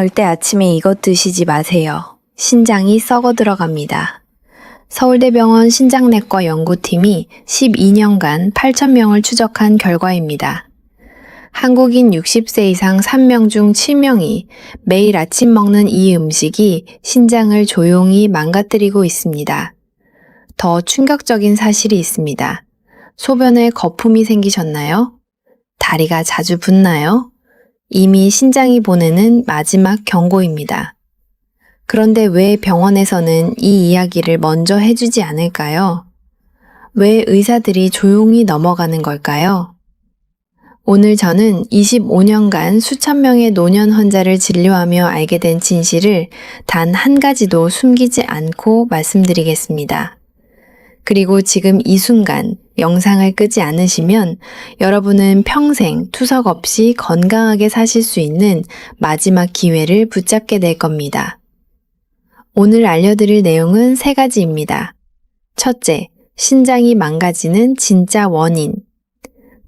절대 아침에 이것 드시지 마세요. 신장이 썩어 들어갑니다. 서울대병원 신장내과 연구팀이 12년간 8,000명을 추적한 결과입니다. 한국인 60세 이상 3명 중 7명이 매일 아침 먹는 이 음식이 신장을 조용히 망가뜨리고 있습니다. 더 충격적인 사실이 있습니다. 소변에 거품이 생기셨나요? 다리가 자주 붓나요? 이미 신장이 보내는 마지막 경고입니다. 그런데 왜 병원에서는 이 이야기를 먼저 해주지 않을까요? 왜 의사들이 조용히 넘어가는 걸까요? 오늘 저는 25년간 수천 명의 노년 환자를 진료하며 알게 된 진실을 단 한 가지도 숨기지 않고 말씀드리겠습니다. 그리고 지금 이 순간 영상을 끄지 않으시면 여러분은 평생 투석 없이 건강하게 사실 수 있는 마지막 기회를 붙잡게 될 겁니다. 오늘 알려드릴 내용은 세 가지입니다. 첫째, 신장이 망가지는 진짜 원인.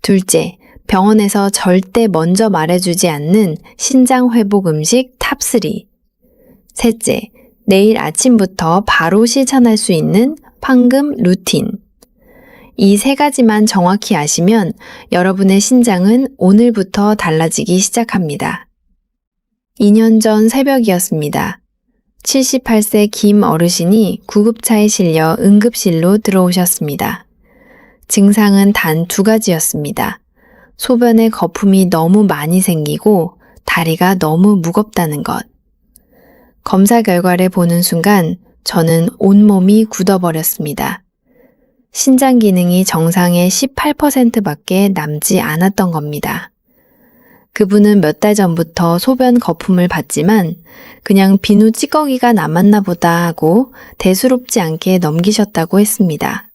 둘째, 병원에서 절대 먼저 말해주지 않는 신장 회복 음식 탑3. 셋째, 내일 아침부터 바로 실천할 수 있는 황금 루틴. 이 세 가지만 정확히 아시면 여러분의 신장은 오늘부터 달라지기 시작합니다. 2년 전 새벽이었습니다. 78세 김 어르신이 구급차에 실려 응급실로 들어오셨습니다. 증상은 단 두 가지였습니다. 소변에 거품이 너무 많이 생기고 다리가 너무 무겁다는 것. 검사 결과를 보는 순간 저는 온몸이 굳어버렸습니다. 신장 기능이 정상의 18%밖에 남지 않았던 겁니다. 그분은 몇 달 전부터 소변 거품을 봤지만 그냥 비누 찌꺼기가 남았나 보다 하고 대수롭지 않게 넘기셨다고 했습니다.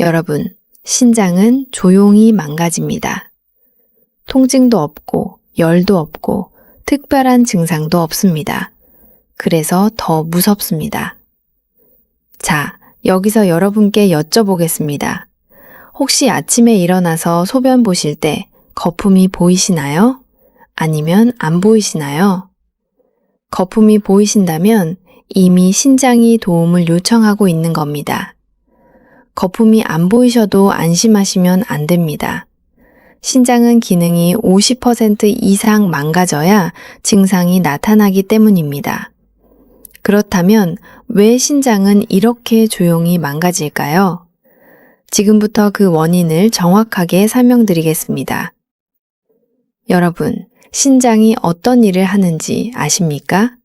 여러분, 신장은 조용히 망가집니다. 통증도 없고 열도 없고 특별한 증상도 없습니다. 그래서 더 무섭습니다. 자, 여기서 여러분께 여쭤보겠습니다. 혹시 아침에 일어나서 소변 보실 때 거품이 보이시나요? 아니면 안 보이시나요? 거품이 보이신다면 이미 신장이 도움을 요청하고 있는 겁니다. 거품이 안 보이셔도 안심하시면 안 됩니다. 신장은 기능이 50% 이상 망가져야 증상이 나타나기 때문입니다. 그렇다면 왜 신장은 이렇게 조용히 망가질까요? 지금부터 그 원인을 정확하게 설명드리겠습니다. 여러분, 신장이 어떤 일을 하는지 아십니까?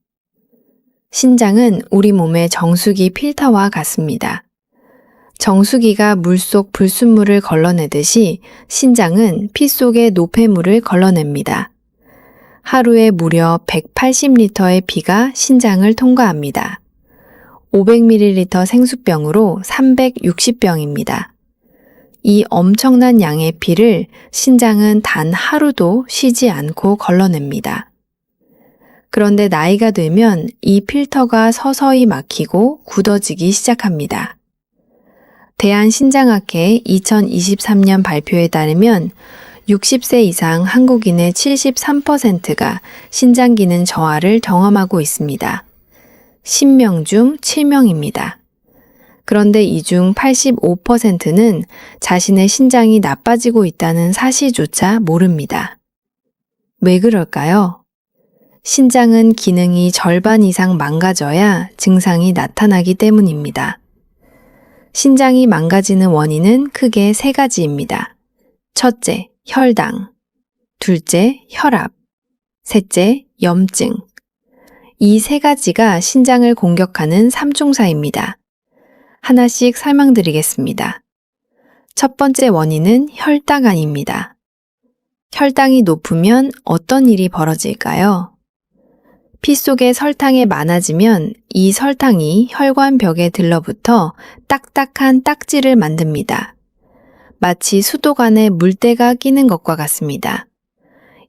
신장은 우리 몸의 정수기 필터와 같습니다. 정수기가 물속 불순물을 걸러내듯이 신장은 피 속의 노폐물을 걸러냅니다. 하루에 무려 180리터의 피가 신장을 통과합니다. 500ml 생수병으로 360병입니다. 이 엄청난 양의 피를 신장은 단 하루도 쉬지 않고 걸러냅니다. 그런데 나이가 들면 이 필터가 서서히 막히고 굳어지기 시작합니다. 대한신장학회 2023년 발표에 따르면 60세 이상 한국인의 73%가 신장 기능 저하를 경험하고 있습니다. 10명 중 7명입니다. 그런데 이 중 85%는 자신의 신장이 나빠지고 있다는 사실조차 모릅니다. 왜 그럴까요? 신장은 기능이 절반 이상 망가져야 증상이 나타나기 때문입니다. 신장이 망가지는 원인은 크게 세 가지입니다. 첫째, 혈당. 둘째, 혈압. 셋째, 염증. 이 세 가지가 신장을 공격하는 삼중사입니다. 하나씩 설명드리겠습니다. 첫 번째 원인은 혈당안입니다. 혈당이 높으면 어떤 일이 벌어질까요? 피 속에 설탕이 많아지면 이 설탕이 혈관 벽에 들러붙어 딱딱한 딱지를 만듭니다. 마치 수도관에 물때가 끼는 것과 같습니다.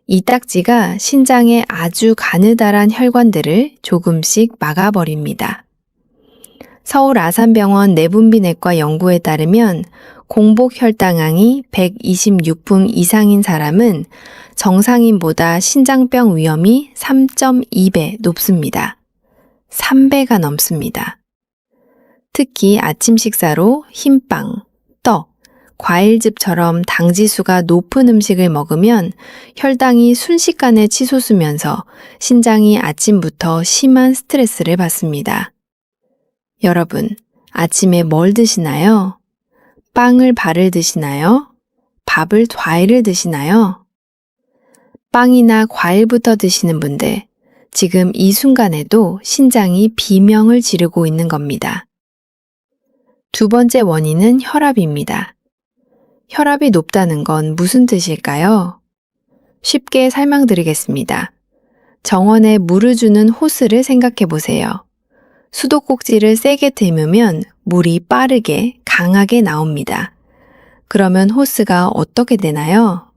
이 딱지가 신장의 아주 가느다란 혈관들을 조금씩 막아버립니다. 서울 아산병원 내분비내과 연구에 따르면 공복 혈당량이 126품 이상인 사람은 정상인보다 신장병 위험이 3.2배 높습니다. 3배가 넘습니다. 특히 아침 식사로 흰빵, 떡, 과일즙처럼 당지수가 높은 음식을 먹으면 혈당이 순식간에 치솟으면서 신장이 아침부터 심한 스트레스를 받습니다. 여러분, 아침에 뭘 드시나요? 빵을 발을 드시나요? 밥을 과일을 드시나요? 빵이나 과일부터 드시는 분들, 지금 이 순간에도 신장이 비명을 지르고 있는 겁니다. 두 번째 원인은 혈압입니다. 혈압이 높다는 건 무슨 뜻일까요? 쉽게 설명드리겠습니다. 정원에 물을 주는 호스를 생각해 보세요. 수도꼭지를 세게 대으면 물이 빠르게 강하게 나옵니다. 그러면 호스가 어떻게 되나요?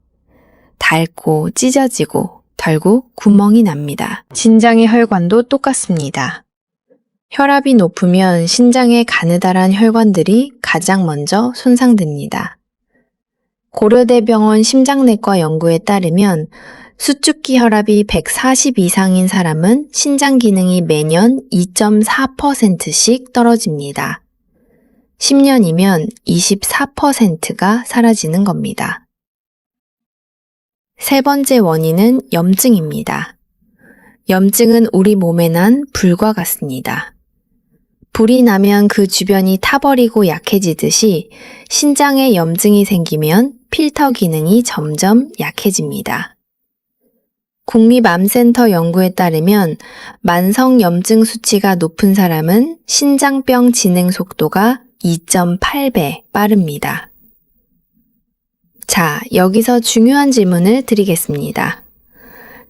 닳고 찢어지고 결국 구멍이 납니다. 신장의 혈관도 똑같습니다. 혈압이 높으면 신장의 가느다란 혈관들이 가장 먼저 손상됩니다. 고려대병원 심장내과 연구에 따르면 수축기 혈압이 140 이상인 사람은 신장 기능이 매년 2.4%씩 떨어집니다. 10년이면 24%가 사라지는 겁니다. 세 번째 원인은 염증입니다. 염증은 우리 몸에 난 불과 같습니다. 불이 나면 그 주변이 타버리고 약해지듯이 신장에 염증이 생기면 필터 기능이 점점 약해집니다. 국립암센터 연구에 따르면 만성 염증 수치가 높은 사람은 신장병 진행 속도가 2.8배 빠릅니다. 자, 여기서 중요한 질문을 드리겠습니다.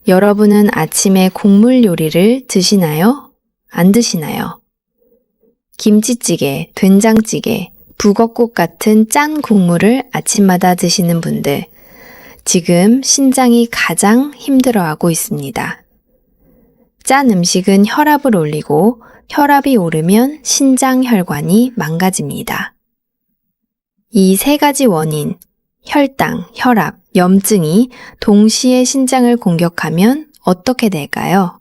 여러분은 아침에 곡물 요리를 드시나요? 안 드시나요? 김치찌개, 된장찌개, 북엇국 같은 짠 국물을 아침마다 드시는 분들, 지금 신장이 가장 힘들어하고 있습니다. 짠 음식은 혈압을 올리고 혈압이 오르면 신장 혈관이 망가집니다. 이 세 가지 원인, 혈당, 혈압, 염증이 동시에 신장을 공격하면 어떻게 될까요?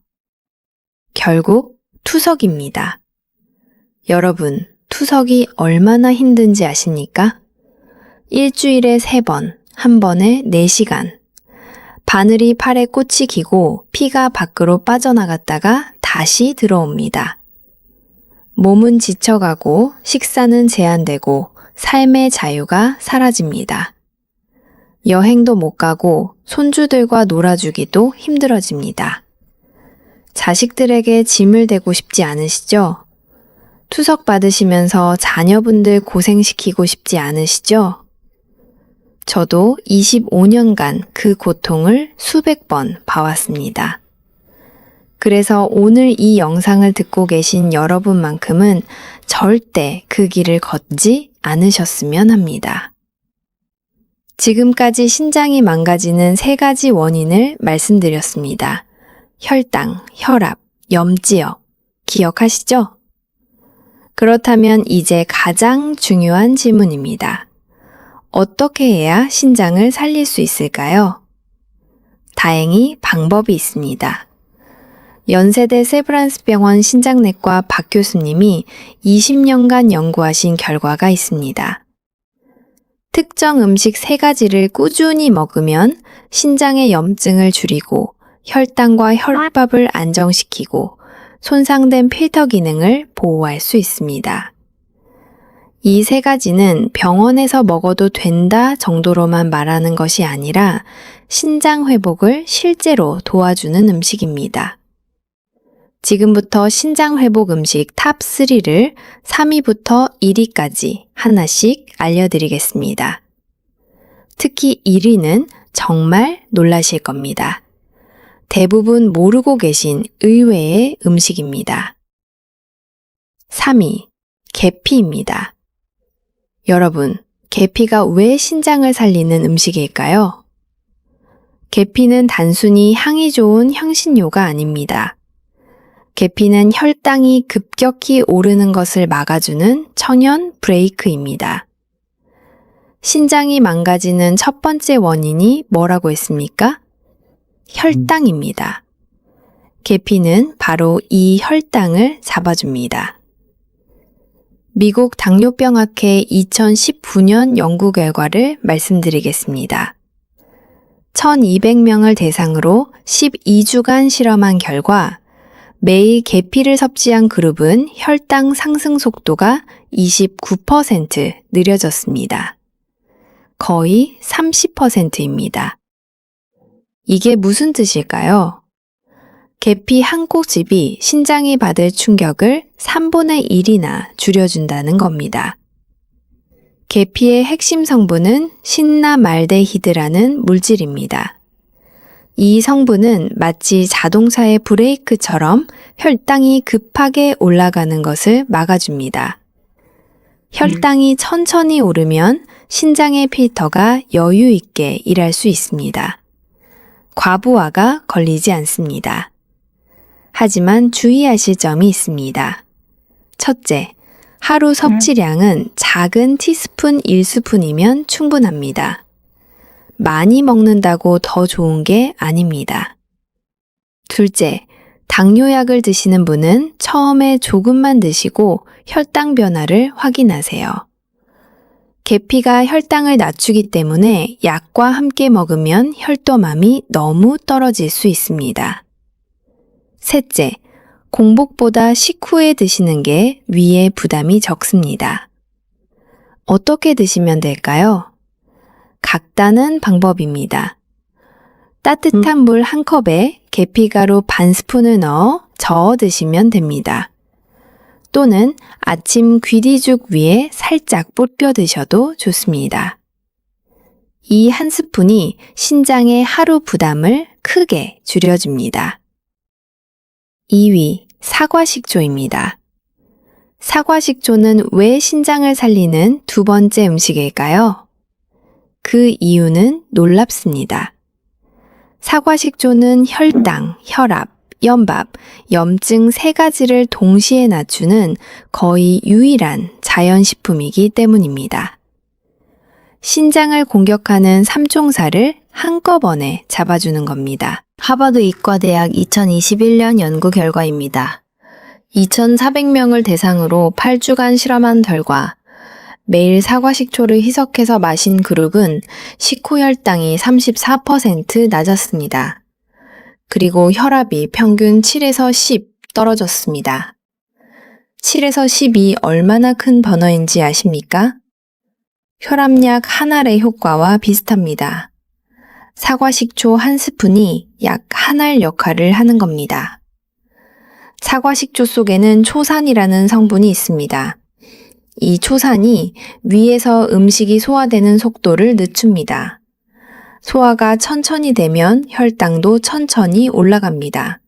결국 투석입니다. 여러분, 투석이 얼마나 힘든지 아십니까? 일주일에 세 번, 한 번에 네 시간. 바늘이 팔에 꽂히 기고 피가 밖으로 빠져나갔다가 다시 들어옵니다. 몸은 지쳐가고 식사는 제한되고 삶의 자유가 사라집니다. 여행도 못 가고 손주들과 놀아주기도 힘들어집니다. 자식들에게 짐을 대고 싶지 않으시죠? 투석 받으시면서 자녀분들 고생시키고 싶지 않으시죠? 저도 25년간 그 고통을 수백 번 봐왔습니다. 그래서 오늘 이 영상을 듣고 계신 여러분만큼은 절대 그 길을 걷지 않으셨으면 합니다. 지금까지 신장이 망가지는 세 가지 원인을 말씀드렸습니다. 혈당, 혈압, 염지역. 기억하시죠? 그렇다면 이제 가장 중요한 질문입니다. 어떻게 해야 신장을 살릴 수 있을까요? 다행히 방법이 있습니다. 연세대 세브란스 병원 신장내과 박 교수님이 20년간 연구하신 결과가 있습니다. 특정 음식 세 가지를 꾸준히 먹으면 신장의 염증을 줄이고 혈당과 혈압을 안정시키고 손상된 필터 기능을 보호할 수 있습니다. 이 세 가지는 병원에서 먹어도 된다 정도로만 말하는 것이 아니라 신장 회복을 실제로 도와주는 음식입니다. 지금부터 신장 회복 음식 탑 3를 3위부터 1위까지 하나씩 알려드리겠습니다. 특히 1위는 정말 놀라실 겁니다. 대부분 모르고 계신 의외의 음식입니다. 3위, 계피입니다. 여러분, 계피가 왜 신장을 살리는 음식일까요? 계피는 단순히 향이 좋은 향신료가 아닙니다. 계피는 혈당이 급격히 오르는 것을 막아주는 천연 브레이크입니다. 신장이 망가지는 첫 번째 원인이 뭐라고 했습니까? 혈당입니다. 계피는 바로 이 혈당을 잡아줍니다. 미국 당뇨병학회 2019년 연구 결과를 말씀드리겠습니다. 1200명을 대상으로 12주간 실험한 결과 매일 계피를 섭취한 그룹은 혈당 상승 속도가 29% 느려졌습니다. 거의 30%입니다. 이게 무슨 뜻일까요? 계피 한 꼭집이 신장이 받을 충격을 3분의 1이나 줄여준다는 겁니다. 계피의 핵심 성분은 신나말데히드라는 물질입니다. 이 성분은 마치 자동차의 브레이크처럼 혈당이 급하게 올라가는 것을 막아줍니다. 혈당이 천천히 오르면 신장의 필터가 여유 있게 일할 수 있습니다. 과부하가 걸리지 않습니다. 하지만 주의하실 점이 있습니다. 첫째, 하루 섭취량은 작은 티스푼 1스푼이면 충분합니다. 많이 먹는다고 더 좋은 게 아닙니다. 둘째, 당뇨약을 드시는 분은 처음에 조금만 드시고 혈당 변화를 확인하세요. 계피가 혈당을 낮추기 때문에 약과 함께 먹으면 혈도맘이 너무 떨어질 수 있습니다. 셋째, 공복보다 식후에 드시는 게 위에 부담이 적습니다. 어떻게 드시면 될까요? 각다는 방법입니다. 따뜻한 물 한 컵에 계피가루 반 스푼을 넣어 저어 드시면 됩니다. 또는 아침 귀리죽 위에 살짝 뿌려 드셔도 좋습니다. 이 한 스푼이 신장의 하루 부담을 크게 줄여줍니다. 2위, 사과식초입니다. 사과식초는 왜 신장을 살리는 두 번째 음식일까요? 그 이유는 놀랍습니다. 사과식초는 혈당, 혈압, 염밥, 염증 세 가지를 동시에 낮추는 거의 유일한 자연식품이기 때문입니다. 신장을 공격하는 삼총사를 한꺼번에 잡아주는 겁니다. 하버드 이과대학 2021년 연구 결과입니다. 2,400명을 대상으로 8주간 실험한 결과 매일 사과 식초를 희석해서 마신 그룹은 식후 혈당이 34% 낮았습니다. 그리고 혈압이 평균 7에서 10 떨어졌습니다. 7에서 10이 얼마나 큰 번호인지 아십니까? 혈압약 한 알의 효과와 비슷합니다. 사과 식초 한 스푼이 약 한 알 역할을 하는 겁니다. 사과 식초 속에는 초산이라는 성분이 있습니다. 이 초산이 위에서 음식이 소화되는 속도를 늦춥니다. 소화가 천천히 되면 혈당도 천천히 올라갑니다.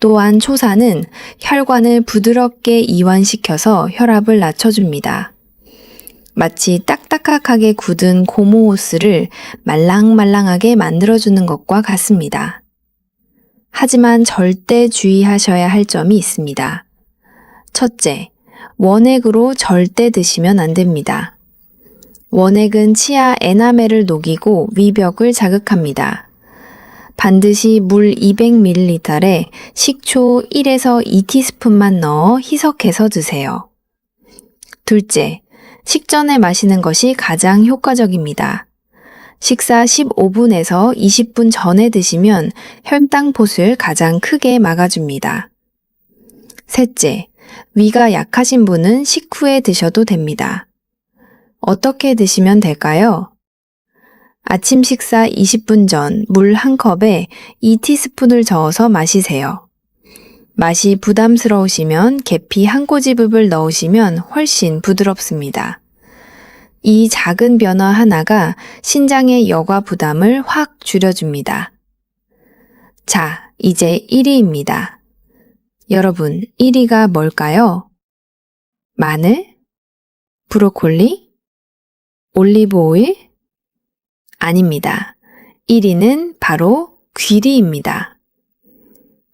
또한 초산은 혈관을 부드럽게 이완시켜서 혈압을 낮춰줍니다. 마치 딱딱하게 굳은 고무호스를 말랑말랑하게 만들어주는 것과 같습니다. 하지만 절대 주의하셔야 할 점이 있습니다. 첫째, 원액으로 절대 드시면 안 됩니다. 원액은 치아 에나멜을 녹이고 위벽을 자극합니다. 반드시 물 200ml에 식초 1에서 2티스푼만 넣어 희석해서 드세요. 둘째, 식전에 마시는 것이 가장 효과적입니다. 식사 15분에서 20분 전에 드시면 혈당폭을 가장 크게 막아줍니다. 셋째, 위가 약하신 분은 식후에 드셔도 됩니다. 어떻게 드시면 될까요? 아침 식사 20분 전 물 한 컵에 2티스푼을 저어서 마시세요. 맛이 부담스러우시면 계피 한 꼬집을 넣으시면 훨씬 부드럽습니다. 이 작은 변화 하나가 신장의 여과 부담을 확 줄여줍니다. 자, 이제 1위입니다. 여러분, 1위가 뭘까요? 마늘? 브로콜리? 올리브 오일? 아닙니다. 1위는 바로 귀리입니다.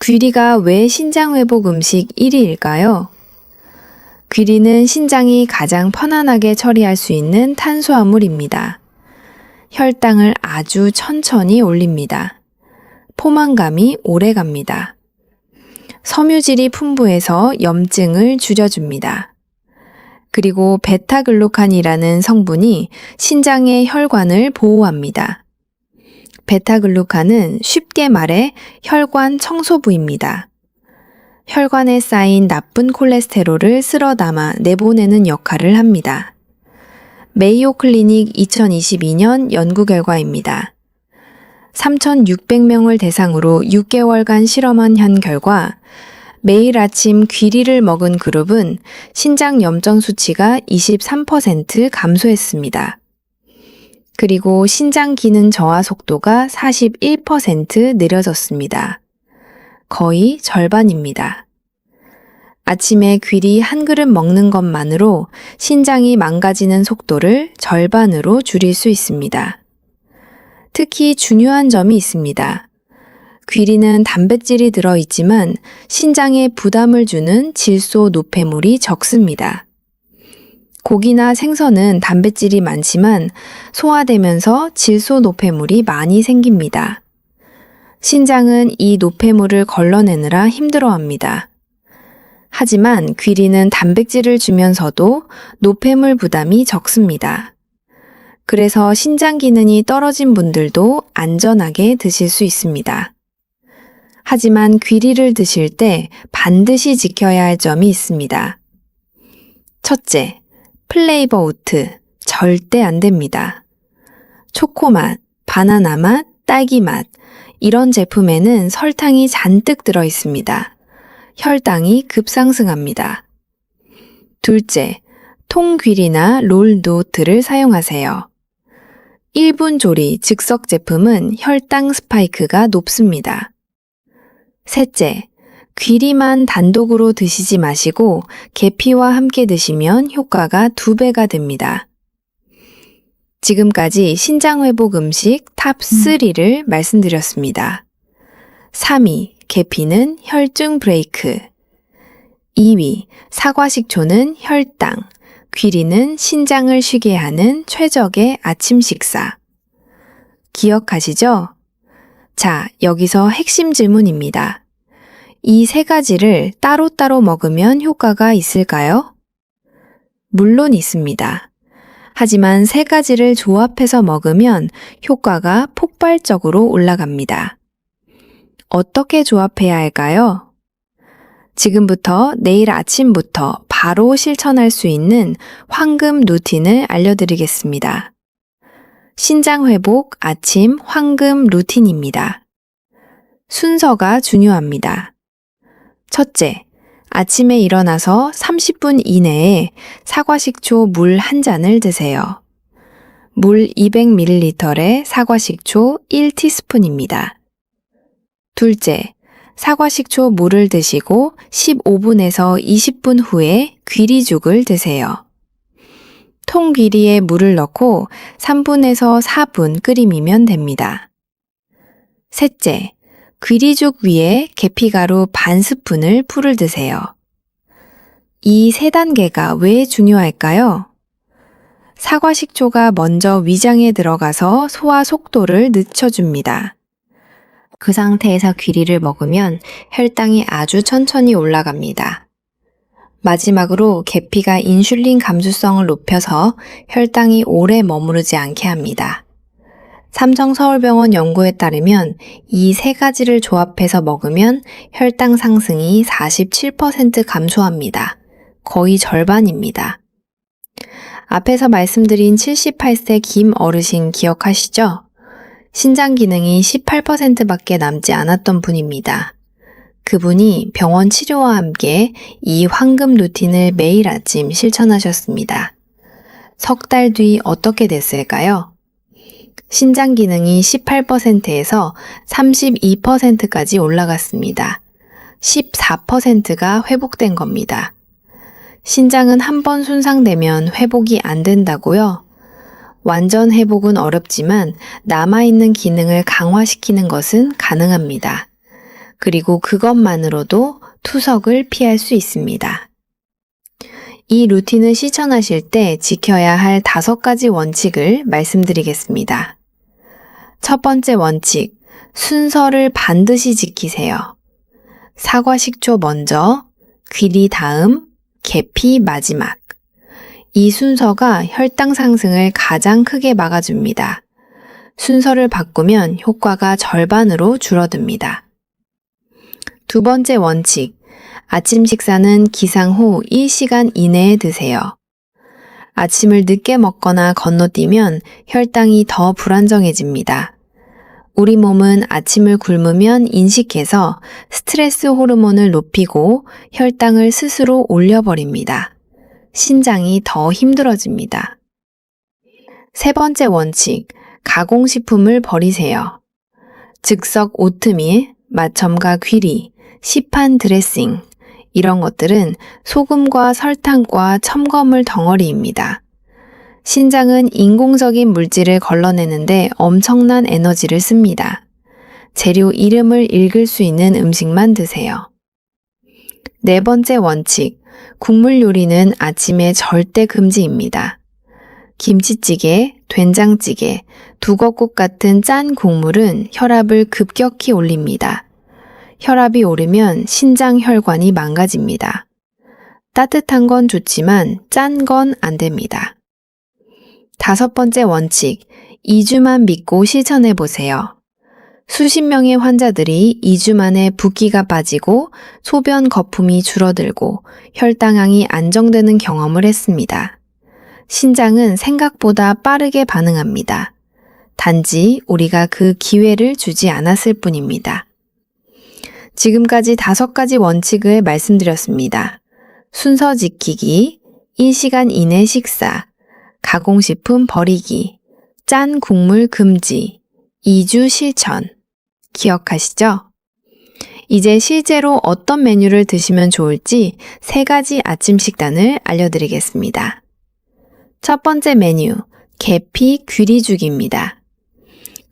귀리가 왜 신장회복 음식 1위일까요? 귀리는 신장이 가장 편안하게 처리할 수 있는 탄수화물입니다. 혈당을 아주 천천히 올립니다. 포만감이 오래 갑니다. 섬유질이 풍부해서 염증을 줄여줍니다. 그리고 베타글루칸이라는 성분이 신장의 혈관을 보호합니다. 베타글루칸은 쉽게 말해 혈관 청소부입니다. 혈관에 쌓인 나쁜 콜레스테롤을 쓸어 담아 내보내는 역할을 합니다. 메이오 클리닉 2022년 연구 결과입니다. 3,600명을 대상으로 6개월간 실험한 현 결과 매일 아침 귀리를 먹은 그룹은 신장 염전 수치가 23% 감소했습니다. 그리고 신장 기능 저하 속도가 41% 느려졌습니다. 거의 절반입니다. 아침에 귀리 한 그릇 먹는 것만으로 신장이 망가지는 속도를 절반으로 줄일 수 있습니다. 특히 중요한 점이 있습니다. 귀리는 단백질이 들어있지만 신장에 부담을 주는 질소 노폐물이 적습니다. 고기나 생선은 단백질이 많지만 소화되면서 질소 노폐물이 많이 생깁니다. 신장은 이 노폐물을 걸러내느라 힘들어합니다. 하지만 귀리는 단백질을 주면서도 노폐물 부담이 적습니다. 그래서 신장 기능이 떨어진 분들도 안전하게 드실 수 있습니다. 하지만 귀리를 드실 때 반드시 지켜야 할 점이 있습니다. 첫째, 플레이버 오트 절대 안 됩니다. 초코맛, 바나나 맛, 딸기 맛 이런 제품에는 설탕이 잔뜩 들어 있습니다. 혈당이 급상승합니다. 둘째, 통귀리나 롤노트를 사용하세요. 1분 조리 즉석 제품은 혈당 스파이크가 높습니다. 셋째, 귀리만 단독으로 드시지 마시고 계피와 함께 드시면 효과가 두 배가 됩니다. 지금까지 신장회복 음식 탑 3를 말씀드렸습니다. 3위, 계피는 혈중 브레이크. 2위, 사과식초는 혈당. 귀리는 신장을 쉬게 하는 최적의 아침 식사. 기억하시죠? 자, 여기서 핵심 질문입니다. 이 세 가지를 따로따로 먹으면 효과가 있을까요? 물론 있습니다. 하지만 세 가지를 조합해서 먹으면 효과가 폭발적으로 올라갑니다. 어떻게 조합해야 할까요? 지금부터 내일 아침부터 바로 실천할 수 있는 황금 루틴을 알려드리겠습니다. 신장 회복 아침 황금 루틴입니다. 순서가 중요합니다. 첫째, 아침에 일어나서 30분 이내에 사과식초 물 한 잔을 드세요. 물 200ml에 사과식초 1티스푼입니다. 둘째, 사과식초 물을 드시고 15분에서 20분 후에 귀리죽을 드세요. 통귀리에 물을 넣고 3분에서 4분 끓이면 됩니다. 셋째, 귀리죽 위에 계피가루 반 스푼을 풀을 드세요. 이 세 단계가 왜 중요할까요? 사과 식초가 먼저 위장에 들어가서 소화 속도를 늦춰줍니다. 그 상태에서 귀리를 먹으면 혈당이 아주 천천히 올라갑니다. 마지막으로 계피가 인슐린 감수성을 높여서 혈당이 오래 머무르지 않게 합니다. 삼성서울병원 연구에 따르면 이 세 가지를 조합해서 먹으면 혈당 상승이 47% 감소합니다. 거의 절반입니다. 앞에서 말씀드린 78세 김 어르신 기억하시죠? 신장 기능이 18%밖에 남지 않았던 분입니다. 그분이 병원 치료와 함께 이 황금 루틴을 매일 아침 실천하셨습니다. 석 달 뒤 어떻게 됐을까요? 신장 기능이 18%에서 32%까지 올라갔습니다. 14%가 회복된 겁니다. 신장은 한 번 손상되면 회복이 안 된다고요? 완전 회복은 어렵지만 남아있는 기능을 강화시키는 것은 가능합니다. 그리고 그것만으로도 투석을 피할 수 있습니다. 이 루틴을 실천하실 때 지켜야 할 다섯 가지 원칙을 말씀드리겠습니다. 첫 번째 원칙, 순서를 반드시 지키세요. 사과 식초 먼저, 귀리 다음, 계피 마지막. 이 순서가 혈당 상승을 가장 크게 막아줍니다. 순서를 바꾸면 효과가 절반으로 줄어듭니다. 두 번째 원칙. 아침 식사는 기상 후 1시간 이내에 드세요. 아침을 늦게 먹거나 건너뛰면 혈당이 더 불안정해집니다. 우리 몸은 아침을 굶으면 인식해서 스트레스 호르몬을 높이고 혈당을 스스로 올려버립니다. 신장이 더 힘들어집니다. 세 번째 원칙, 가공식품을 버리세요. 즉석 오트밀, 마첨가 귀리, 시판 드레싱, 이런 것들은 소금과 설탕과 첨가물 덩어리입니다. 신장은 인공적인 물질을 걸러내는데 엄청난 에너지를 씁니다. 재료 이름을 읽을 수 있는 음식만 드세요. 네 번째 원칙, 국물 요리는 아침에 절대 금지입니다. 김치찌개, 된장찌개, 두거국 같은 짠 국물은 혈압을 급격히 올립니다. 혈압이 오르면 신장 혈관이 망가집니다. 따뜻한 건 좋지만 짠 건 안 됩니다. 다섯 번째 원칙, 2주만 믿고 실천해 보세요. 수십 명의 환자들이 2주 만에 붓기가 빠지고 소변 거품이 줄어들고 혈당량이 안정되는 경험을 했습니다. 신장은 생각보다 빠르게 반응합니다. 단지 우리가 그 기회를 주지 않았을 뿐입니다. 지금까지 다섯 가지 원칙을 말씀드렸습니다. 순서 지키기, 1시간 이내 식사, 가공식품 버리기, 짠 국물 금지, 2주 실천. 기억하시죠? 이제 실제로 어떤 메뉴를 드시면 좋을지 세 가지 아침 식단을 알려드리겠습니다. 첫 번째 메뉴, 계피 귀리죽입니다.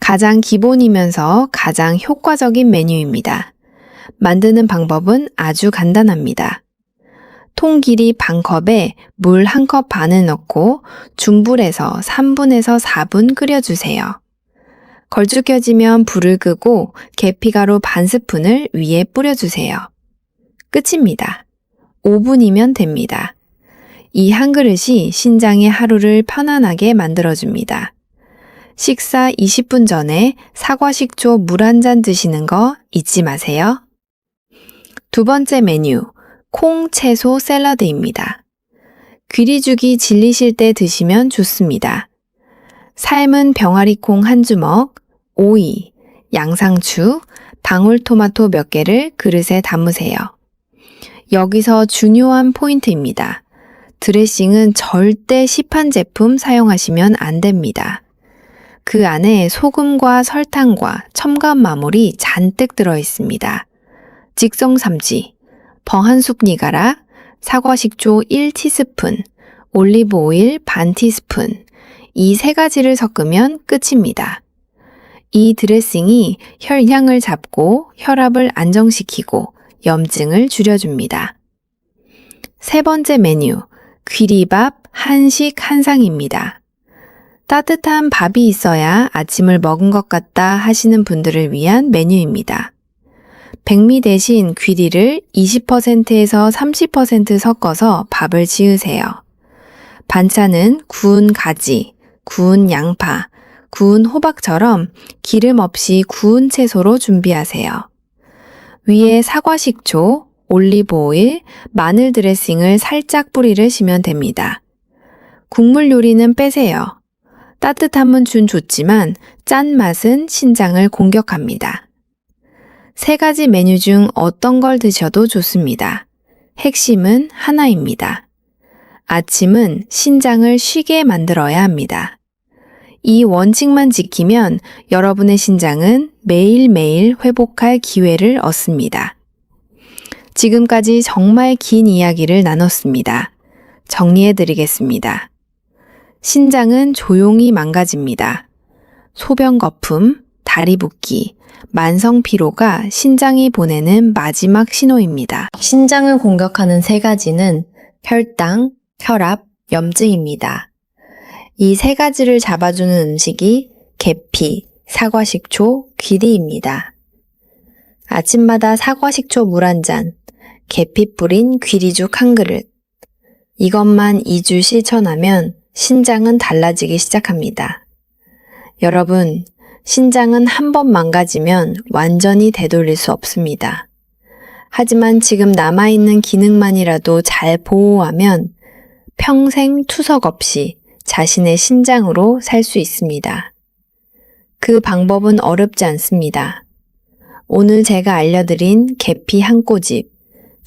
가장 기본이면서 가장 효과적인 메뉴입니다. 만드는 방법은 아주 간단합니다. 통 길이 반 컵에 물 한 컵 반을 넣고 중불에서 3분에서 4분 끓여주세요. 걸쭉해지면 불을 끄고 계피가루 반 스푼을 위에 뿌려주세요. 끝입니다. 5분이면 됩니다. 이 한 그릇이 신장의 하루를 편안하게 만들어줍니다. 식사 20분 전에 사과 식초 물 한 잔 드시는 거 잊지 마세요. 두 번째 메뉴, 콩 채소 샐러드입니다. 귀리죽이 질리실 때 드시면 좋습니다. 삶은 병아리 콩 한 주먹, 오이, 양상추, 방울토마토 몇 개를 그릇에 담으세요. 여기서 중요한 포인트입니다. 드레싱은 절대 시판 제품 사용하시면 안 됩니다. 그 안에 소금과 설탕과 첨가마물이 잔뜩 들어 있습니다. 직성삼지, 버한숙 니가라, 사과식초 1티스푼, 올리브 오일 반 티스푼, 이 세 가지를 섞으면 끝입니다. 이 드레싱이 혈향을 잡고 혈압을 안정시키고 염증을 줄여줍니다. 세 번째 메뉴, 귀리밥 한식 한상입니다. 따뜻한 밥이 있어야 아침을 먹은 것 같다 하시는 분들을 위한 메뉴입니다. 백미 대신 귀리를 20%에서 30% 섞어서 밥을 지으세요. 반찬은 구운 가지, 구운 양파, 구운 호박처럼 기름 없이 구운 채소로 준비하세요. 위에 사과 식초, 올리브 오일, 마늘 드레싱을 살짝 뿌리르시면 됩니다. 국물 요리는 빼세요. 따뜻함은 준 좋지만 짠 맛은 신장을 공격합니다. 세 가지 메뉴 중 어떤 걸 드셔도 좋습니다. 핵심은 하나입니다. 아침은 신장을 쉬게 만들어야 합니다. 이 원칙만 지키면 여러분의 신장은 매일매일 회복할 기회를 얻습니다. 지금까지 정말 긴 이야기를 나눴습니다. 정리해 드리겠습니다. 신장은 조용히 망가집니다. 소변 거품, 다리 붓기, 만성 피로가 신장이 보내는 마지막 신호입니다. 신장을 공격하는 세 가지는 혈당, 혈압, 염증입니다. 이 세 가지를 잡아주는 음식이 계피, 사과식초, 귀리입니다. 아침마다 사과식초 물 한 잔, 계피 뿌린 귀리죽 한 그릇. 이것만 2주 실천하면 신장은 달라지기 시작합니다. 여러분, 신장은 한 번 망가지면 완전히 되돌릴 수 없습니다. 하지만 지금 남아있는 기능만이라도 잘 보호하면 평생 투석 없이 자신의 신장으로 살 수 있습니다. 그 방법은 어렵지 않습니다. 오늘 제가 알려드린 계피 한 꼬집,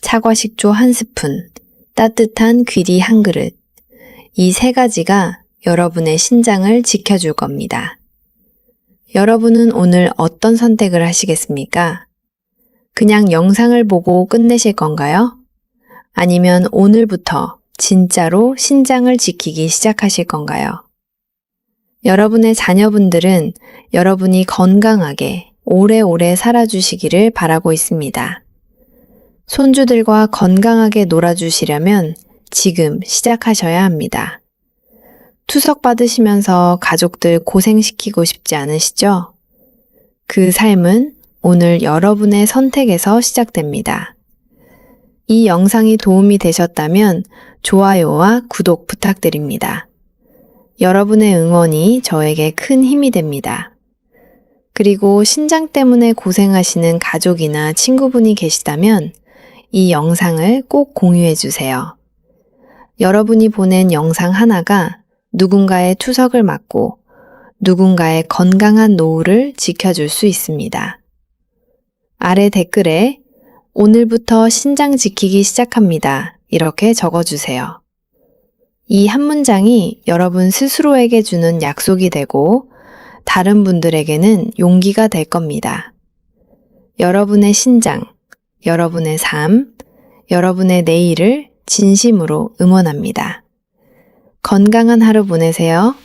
사과 식초 한 스푼, 따뜻한 귀리 한 그릇, 이 세 가지가 여러분의 신장을 지켜줄 겁니다. 여러분은 오늘 어떤 선택을 하시겠습니까? 그냥 영상을 보고 끝내실 건가요? 아니면 오늘부터 진짜로 신장을 지키기 시작하실 건가요? 여러분의 자녀분들은 여러분이 건강하게 오래오래 살아주시기를 바라고 있습니다. 손주들과 건강하게 놀아주시려면 지금 시작하셔야 합니다. 투석 받으시면서 가족들 고생시키고 싶지 않으시죠? 그 삶은 오늘 여러분의 선택에서 시작됩니다. 이 영상이 도움이 되셨다면 좋아요와 구독 부탁드립니다. 여러분의 응원이 저에게 큰 힘이 됩니다. 그리고 신장 때문에 고생하시는 가족이나 친구분이 계시다면 이 영상을 꼭 공유해 주세요. 여러분이 보낸 영상 하나가 누군가의 투석을 막고 누군가의 건강한 노후를 지켜줄 수 있습니다. 아래 댓글에 오늘부터 신장 지키기 시작합니다. 이렇게 적어주세요. 이 한 문장이 여러분 스스로에게 주는 약속이 되고 다른 분들에게는 용기가 될 겁니다. 여러분의 신장, 여러분의 삶, 여러분의 내일을 진심으로 응원합니다. 건강한 하루 보내세요.